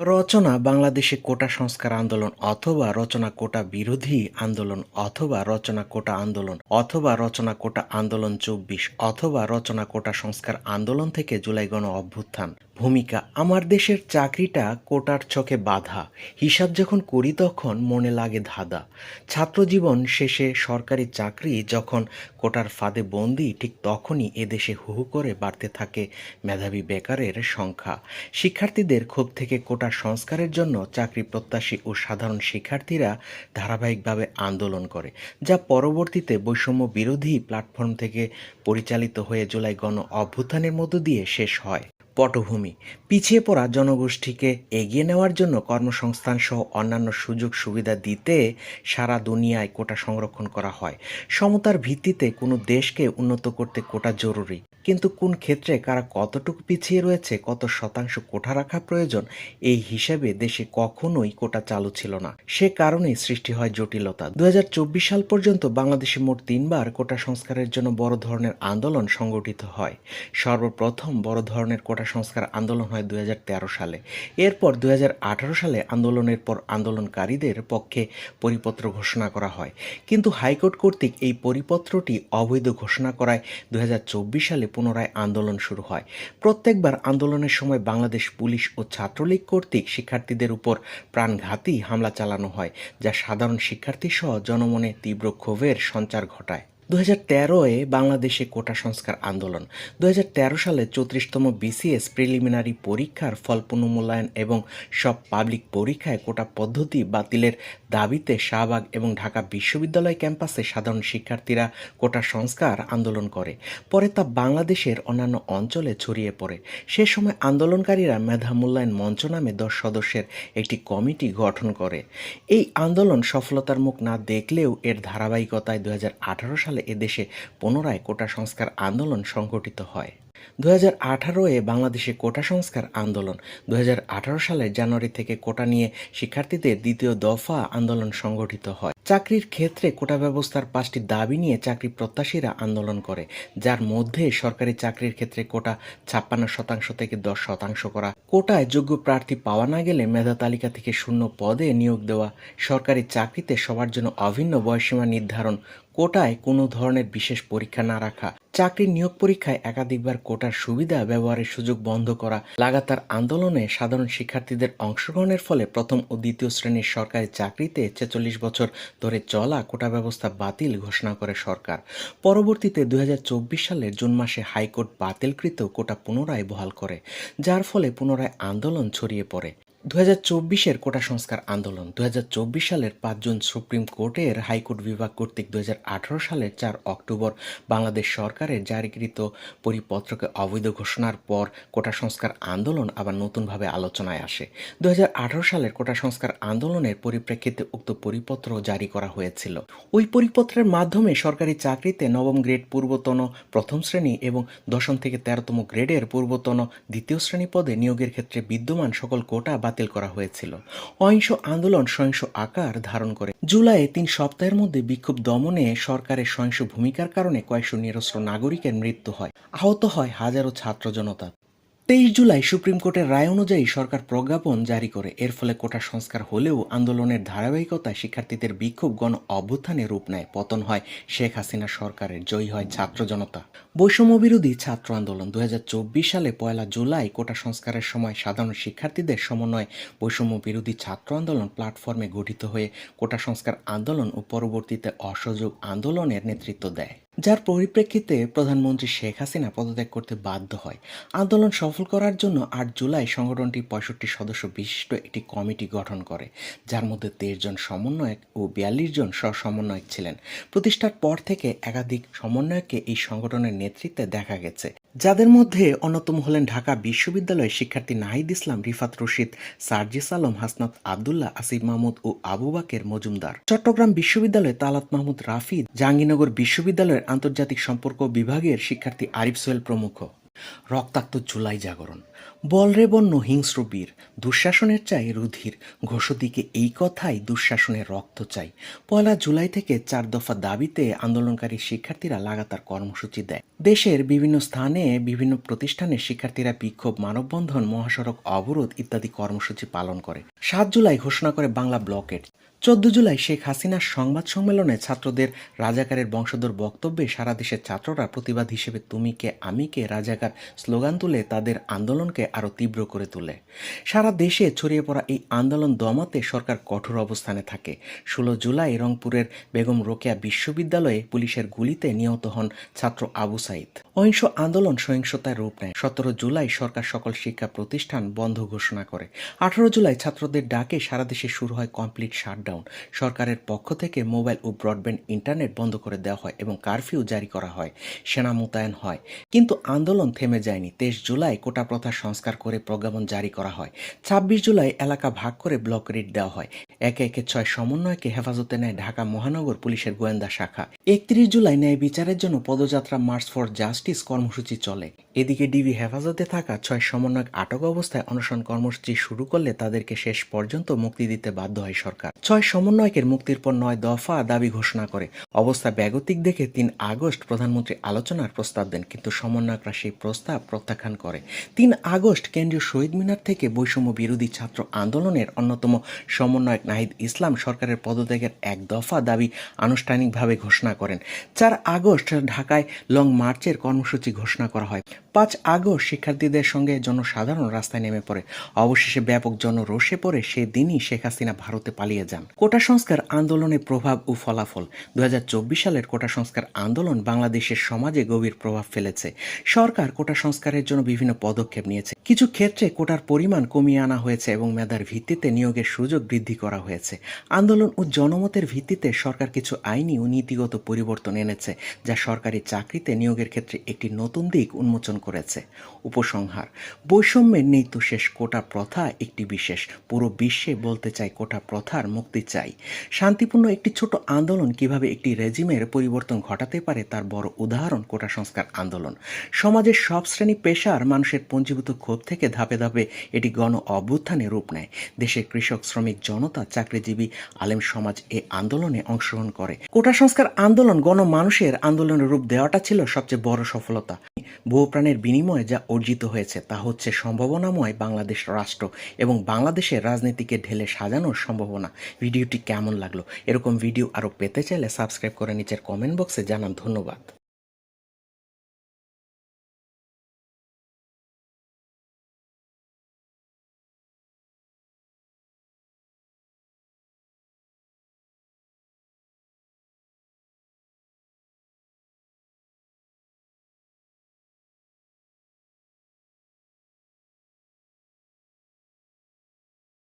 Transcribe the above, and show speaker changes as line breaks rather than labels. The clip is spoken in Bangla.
রচনা বাংলাদেশে কোটা সংস্কার আন্দোলন অথবা রচনা কোটা বিরোধী আন্দোলন অথবা রচনা কোটা আন্দোলন অথবা রচনা কোটা আন্দোলন চব্বিশ অথবা রচনা কোটা সংস্কার আন্দোলন থেকে জুলাই গণ অভ্যুত্থান। ভূমিকা, আমার দেশের চাকরিটা কোটার চোখে বাধা। হিসাব যখন করি তখন মনে লাগে ধাঁধা। ছাত্রজীবন শেষে সরকারি চাকরি যখন কোটার ফাঁদে বন্দি, ঠিক তখনই এদেশে হু করে বাড়তে থাকে মেধাবী বেকারের সংখ্যা। শিক্ষার্থীদের ক্ষোভ থেকে কোটা সংস্কারের জন্য চাকরি প্রত্যাশী ও সাধারণ শিক্ষার্থীরা ধারাবাহিকভাবে আন্দোলন করে, যা পরবর্তীতে বৈষম্য বিরোধী প্ল্যাটফর্ম থেকে পরিচালিত হয়ে জুলাই গণ অভ্যুত্থানের মধ্য দিয়ে শেষ হয়। পটভূমি, পিছিয়ে পড়া জনগোষ্ঠীকে এগিয়ে নেওয়ার জন্য কর্মসংস্থান সহ অন্যান্য সুযোগ সুবিধা দিতে সারা দুনিয়ায় কোটা সংরক্ষণ করা হয়। সমতার ভিত্তিতে কোনো দেশকে উন্নত করতে কোটা জরুরি। কিন্তু কোন ক্ষেত্রে কারা কতটুকু পিছিয়ে রয়েছে, কত শতাংশ কোঠা রাখা প্রয়োজন, এই হিসাবে দেশে কখনোই কোটা চালু ছিল না। সে কারণেই সৃষ্টি হয় জটিলতা। দুই হাজার চব্বিশ সাল পর্যন্ত বাংলাদেশে মোট তিনবার কোটা সংস্কারের জন্য বড় ধরনের আন্দোলন সংগঠিত হয়। সর্বপ্রথম বড় ধরনের কোটা সংস্কার আন্দোলন হয় দুই হাজার তেরো সালে। এরপর দুই হাজার আঠারো সালে আন্দোলনের পর আন্দোলনকারীদের পক্ষে পরিপত্র ঘোষণা করা হয়। কিন্তু হাইকোর্ট কর্তৃক এই পরিপত্রটি অবৈধ ঘোষণা করায় দুই হাজার চব্বিশ সালে পুনরায় আন্দোলন শুরু হয়। প্রত্যেকবার আন্দোলনের সময় বাংলাদেশ পুলিশ ও ছাত্রলীগ কর্তৃক শিক্ষার্থীদের উপর প্রাণঘাতী হামলা চালানো হয়, যা সাধারণ শিক্ষার্থী সহ জনমনে তীব্র ক্ষোভের সঞ্চার ঘটায়। দু তেরোয় বাংলাদেশে কোটা সংস্কার আন্দোলন দু হাজার তেরো সালে চৌত্রিশতম বিসিএস প্রিলিমিনারি পরীক্ষার ফল পুনর্মূল্যায়ন এবং সব পাবলিক পরীক্ষায় কোটা পদ্ধতি বাতিলের দাবিতে শাহবাগ এবং ঢাকা বিশ্ববিদ্যালয় ক্যাম্পাসে সাধারণ শিক্ষার্থীরা কোটা সংস্কার আন্দোলন করে। পরে তা বাংলাদেশের অন্যান্য অঞ্চলে ছড়িয়ে পড়ে। সে সময় আন্দোলনকারীরা মেধা মূল্যায়ন মঞ্চ নামে দশ সদস্যের একটি কমিটি গঠন করে। এই আন্দোলন সফলতার মুখ না দেখলেও এর ধারাবাহিকতায় দু হাজার আঠারো সালে এদেশে পুনরায় কোটা সংস্কার আন্দোলন সংগঠিত হয়। দুই হাজার আঠারো এ বাংলাদেশে কোটা সংস্কার আন্দোলন আঠারো সালের জানুয়ারি থেকে কোটা নিয়ে শিক্ষার্থীদের দ্বিতীয় দফা আন্দোলন সংগঠিত হয়। চাকরির ক্ষেত্রে কোটা ব্যবস্থার পাঁচটি দাবি নিয়ে চাকরি প্রত্যাশীরা আন্দোলন করে, যার মধ্যে সরকারি চাকরির ক্ষেত্রে কোটা ছাপ্পান্ন শতাংশ থেকে দশ শতাংশ করা। কোটায় যোগ্য প্রার্থী পাওয়া না গেলে মেধা তালিকা থেকে শূন্য পদে নিয়োগ দেওয়া। সরকারি চাকরিতে সবার জন্য অভিন্ন বয়সীমা নির্ধারণ, কোটায় কোনো ধরনের বিশেষ পরীক্ষা না রাখা। চাকরির নিয়োগ পরীক্ষায় একাধিকবার কোটার সুবিধা ব্যবহারের সুযোগ বন্ধ করা, লাগাতার আন্দোলনে সাধারণ শিক্ষার্থীদের অংশগ্রহণের ফলে প্রথম ও দ্বিতীয় শ্রেণির সরকারি চাকরিতে ছেচল্লিশ বছর ধরে চলা কোটা ব্যবস্থা বাতিল ঘোষণা করে সরকার। পরবর্তীতে দুই হাজার চব্বিশ সালের জুন মাসে হাইকোর্ট বাতিলকৃত কোটা পুনরায় বহাল করে, যার ফলে পুনরায় আন্দোলন ছড়িয়ে পড়ে। দু হাজার চব্বিশের কোটা সংস্কার আন্দোলন দুই হাজার চব্বিশ সালের পাঁচজন সুপ্রিম কোর্টের হাইকোর্ট বিভাগ কর্তৃক দু সালের চার অক্টোবর বাংলাদেশ সরকারের জারিকৃত পরিপত্রকে অবৈধ ঘোষণার পর কোটা সংস্কার আন্দোলন আবার নতুনভাবে আলোচনায় আসে। দু হাজার আঠারো সালের কোটা সংস্কার আন্দোলনের পরিপ্রেক্ষিতে উক্ত পরিপত্র জারি করা হয়েছিল। ওই পরিপত্রের মাধ্যমে সরকারি চাকরিতে নবম গ্রেড পূর্বতন প্রথম শ্রেণি এবং দশম থেকে তেরোতম গ্রেডের পূর্বতন দ্বিতীয় শ্রেণি পদে নিয়োগের ক্ষেত্রে বিদ্যমান সকল কোটা বাতিল করা হয়েছিল। অহিংস আন্দোলন সহিংস আকার ধারণ করে। জুলাইয়ে তিন সপ্তাহের মধ্যে বিক্ষোভ দমনে সরকারের সহিংস ভূমিকার কারণে কয়েকশো নিরস্ত্র নাগরিকের মৃত্যু হয়। আহত হয় হাজারো ছাত্র জনতা। তেইশ জুলাই সুপ্রিম কোর্টের রায় অনুযায়ী সরকার প্রজ্ঞাপন জারি করে। এর ফলে কোটা সংস্কার হলেও আন্দোলনের ধারাবাহিকতায় শিক্ষার্থীদের বিক্ষোভ গণ অভ্যুত্থানে রূপ নেয়, পতন হয়। শেখ হাসিনা সরকারের জয়ী হয় ছাত্র জনতা। বৈষম্য বিরোধী ছাত্র আন্দোলন দু হাজার চব্বিশ সালে পয়লা জুলাই কোটা সংস্কারের সময় সাধারণ শিক্ষার্থীদের সমন্বয়ে বৈষম্য বিরোধী ছাত্র আন্দোলন প্ল্যাটফর্মে গঠিত হয়ে কোটা সংস্কার আন্দোলন ও পরবর্তীতে অসহযোগ আন্দোলনের নেতৃত্ব দেয়। যার পরিপ্রেক্ষিতে প্রধানমন্ত্রী শেখ হাসিনা পদত্যাগ করতে বাধ্য হয়। আন্দোলন সফল করার জন্য আট জুলাই সংগঠনটি পঁয়ষট্টি সদস্য বিশিষ্ট একটি কমিটি গঠন করে, যার মধ্যে তেইশ জন সমন্বয়ক ও বিয়াল্লিশ জন সমন্বয়ক ছিলেন। প্রতিষ্ঠার পর থেকে একাধিক সমন্বয়ককে এই সংগঠনের নেতৃত্বে দেখা গেছে। যাদের মধ্যে অন্যতম হলেন ঢাকা বিশ্ববিদ্যালয়ের শিক্ষার্থী নাহিদ ইসলাম, রিফাত রশিদ, সার্জিস আলম, হাসনাত আবদুল্লাহ, আসিফ মাহমুদ ও আবু বাকের মজুমদার। চট্টগ্রাম বিশ্ববিদ্যালয়ে তালাত মাহমুদ রাফিদ জাহাঙ্গীরনগর বিশ্ববিদ্যালয়ের আন্তর্জাতিক সম্পর্ক বিভাগের শিক্ষার্থী আরিফ সোহেল প্রমুখ। রক্তাক্ত জুলাই জাগরণ। বলরে বন্য হিংস্র বীর, দুঃশাসনের চাই রুধির। ঘোষদিকে এই কথাই দুঃশাসনের রক্ত চাই। পয়লা জুলাই থেকে চার দফা দাবিতে আন্দোলনকারী শিক্ষার্থীরা লাগাতার কর্মসূচি দেয়। দেশের বিভিন্ন স্থানে বিভিন্ন প্রতিষ্ঠানে শিক্ষার্থীরা বিক্ষোভ, মানববন্ধন, মহাসড়ক অবরোধ ইত্যাদি কর্মসূচি পালন করে। সাত জুলাই ঘোষণা করে বাংলা ব্লকেট চোদ্দ জুলাই শেখ হাসিনার সংবাদ সম্মেলনে ছাত্রদের রাজাকারের বংশধর বক্তব্যে সারা দেশের ছাত্ররা প্রতিবাদ হিসেবে তুমি কে, আমি কে রাজাকার স্লোগান তুলে তাদের আন্দোলনকে আরও তীব্র করে তোলে। সারা দেশে ছড়িয়ে পড়া এই আন্দোলন দমাতে সরকার কঠোর অবস্থানে থাকে। ষোলো জুলাই রংপুরের বেগম রোকেয়া বিশ্ববিদ্যালয়ে পুলিশের গুলিতে নিহত হন ছাত্র আবু সাইদ। অহিংস আন্দোলন সহিংসতায় রূপ নেয়। সতেরো জুলাই সরকার সকল শিক্ষা প্রতিষ্ঠান বন্ধ ঘোষণা করে। আঠারো জুলাই ছাত্রদের ডাকে সারা দেশে শুরু হয় কমপ্লিট শাটডাউন। সরকারের পক্ষ থেকে মোবাইল ও ব্রডব্যান্ড ইন্টারনেট বন্ধ করে দেওয়া হয় এবং কারফিউ জারি করা হয়। সেনা মোতায়েন হয়। কিন্তু আন্দোলন থেমে যায়নি। তেইশ জুলাই কোটা প্রথা সংস্কার করে প্রজ্ঞাপন জারি করা হয়। ছাব্বিশ জুলাই এলাকা ভাগ করে ব্লক রিট দেওয়া হয়। একে একে ছয় সমন্বয়কে হেফাজতে নেয় ঢাকা মহানগর পুলিশের গোয়েন্দা শাখা। একত্রিশ জুলাই ন্যায় বিচারের জন্য পদযাত্রা মার্চ ফর জাস্টিস কর্মসূচি চলে। এদিকে ডিবি হেফাজতে থাকা ছয় সমন্বয়ক আটক অবস্থায় অনশন কর্মসূচি শুরু করলে তাদেরকে শেষ পর্যন্ত মুক্তি দিতে বাধ্য হয় সরকার। ছয় সমন্বয়কের মুক্তির পর নয় দফা দাবি ঘোষণা করে। অবস্থা ব্যাগতিক দেখে তিন আগস্ট প্রধানমন্ত্রী আলোচনার প্রস্তাব দেন, কিন্তু সমন্বয়করা সেই প্রস্তাব প্রত্যাখ্যান করে। তিন আগস্ট কেন্দ্রীয় শহীদ মিনার থেকে বৈষম্য বিরোধী ছাত্র আন্দোলনের অন্যতম সমন্বয়ক নাহিদ ইসলাম সরকারের পদত্যাগের এক দফা দাবি আনুষ্ঠানিকভাবে ঘোষণা করেন। চার আগস্ট ঢাকায় লং মার্চের কর্মসূচি ঘোষণা করা হয়। পাঁচ আগস্ট শিক্ষার্থীদের সঙ্গে জনসাধারণ রাস্তায় নেমে পড়ে। অবশেষে ব্যাপক জনরোষে পড়ে সেই দিনই শেখ হাসিনা ভারতে পালিয়ে যান। কোটা সংস্কার আন্দোলনের প্রভাব ও ফলাফল। দু হাজার চব্বিশ সালের কোটা সংস্কার আন্দোলন বাংলাদেশের সমাজে গভীর প্রভাব ফেলেছে। সরকার কোটা সংস্কারের জন্য বিভিন্ন পদক্ষেপ নিয়েছে। কিছু ক্ষেত্রে কোটার পরিমাণ কমিয়ে আনা হয়েছে এবং মেধার ভিত্তিতে নিয়োগের সুযোগ বৃদ্ধি করা হয়েছে। আন্দোলন ও জনমতের ভিত্তিতে সরকার কিছু আইনি ও নীতিগত পরিবর্তন এনেছে, যা সরকারি চাকরিতে নিয়োগের ক্ষেত্রে একটি নতুন দিক উন্মোচন করেছে। উপসংহার, বৈষম্যের নেই তো শেষ কোটা প্রথা একটি বিশেষ। পুরো বিশ্বে বলতে চাই কোটা প্রথার মুক্তি চাই। শান্তিপূর্ণ একটি ছোট আন্দোলন কীভাবে একটি রেজিমের পরিবর্তন ঘটাতে পারে তার বড় উদাহরণ কোটা সংস্কার আন্দোলন। সমাজের সব শ্রেণি পেশার মানুষের পঞ্জীভূত ক্ষোভ থেকে ধাপে ধাপে এটি গণ অভ্যুত্থানে রূপ নেয়। দেশের কৃষক, শ্রমিক, জনতা, চাকরিজীবী, আলেম সমাজ এ আন্দোলনে অংশগ্রহণ করে। কোটা সংস্কার আন্দোলন গণ মানুষের আন্দোলনের রূপ দেওয়াটা ছিল সবচেয়ে বড় সফলতা। বহু প্রাণের বিনিময়ে যা অর্জিত হয়েছে তা হচ্ছে সম্ভাবনাময় বাংলাদেশ রাষ্ট্র এবং বাংলাদেশের রাজনীতিকে ঢেলে সাজানোর সম্ভাবনা। ভিডিওটি কেমন লাগল? এরকম ভিডিও আরও পেতে চাইলে সাবস্ক্রাইব করে নিচের কমেন্ট বক্সে জানান। ধন্যবাদ।